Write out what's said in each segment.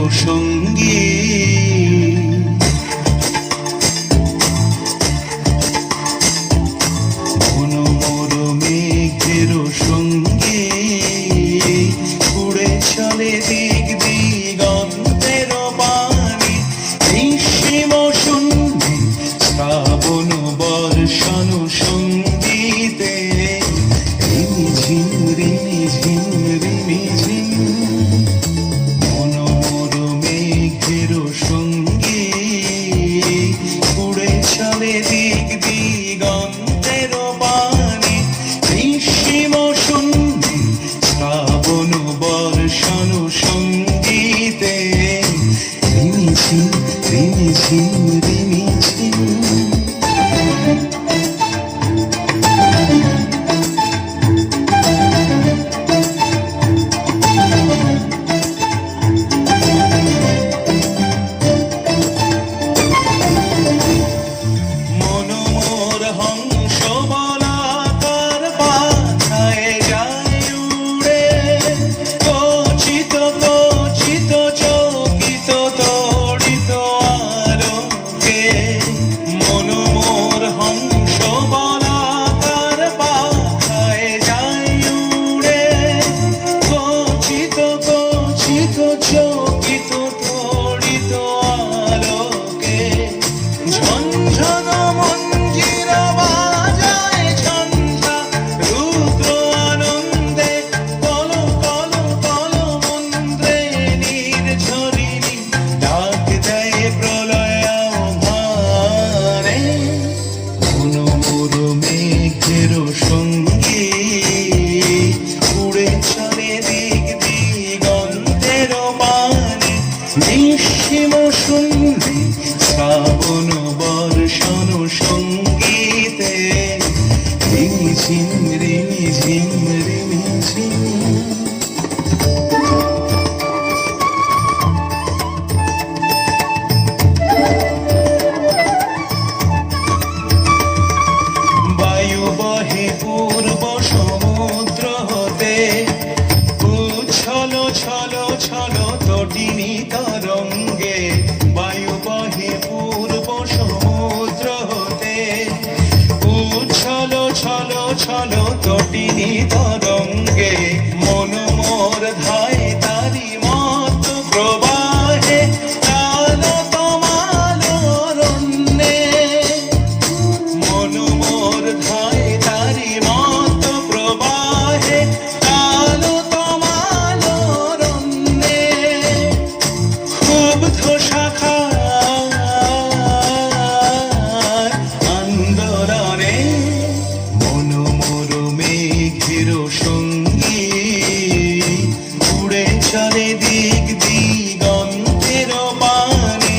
有声音。misin, deli misin, deli misin? নিঃসীম শুনবি শ্রাবণ বর্ষণ সঙ্গীতে রিমি ঝিম ছল তটিনী তরঙ্গে সঙ্গী উড়ে চলে দিক দিগন্তের পানে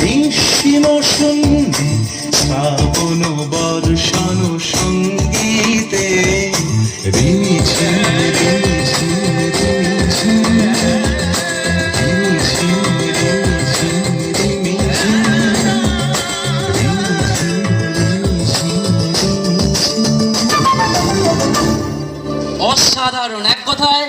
নিঃসীম সন্ধে শ্রাবণ বর্ষণ সঙ্গীতে ঋণী ছেলে অসাধারণ এক কথায়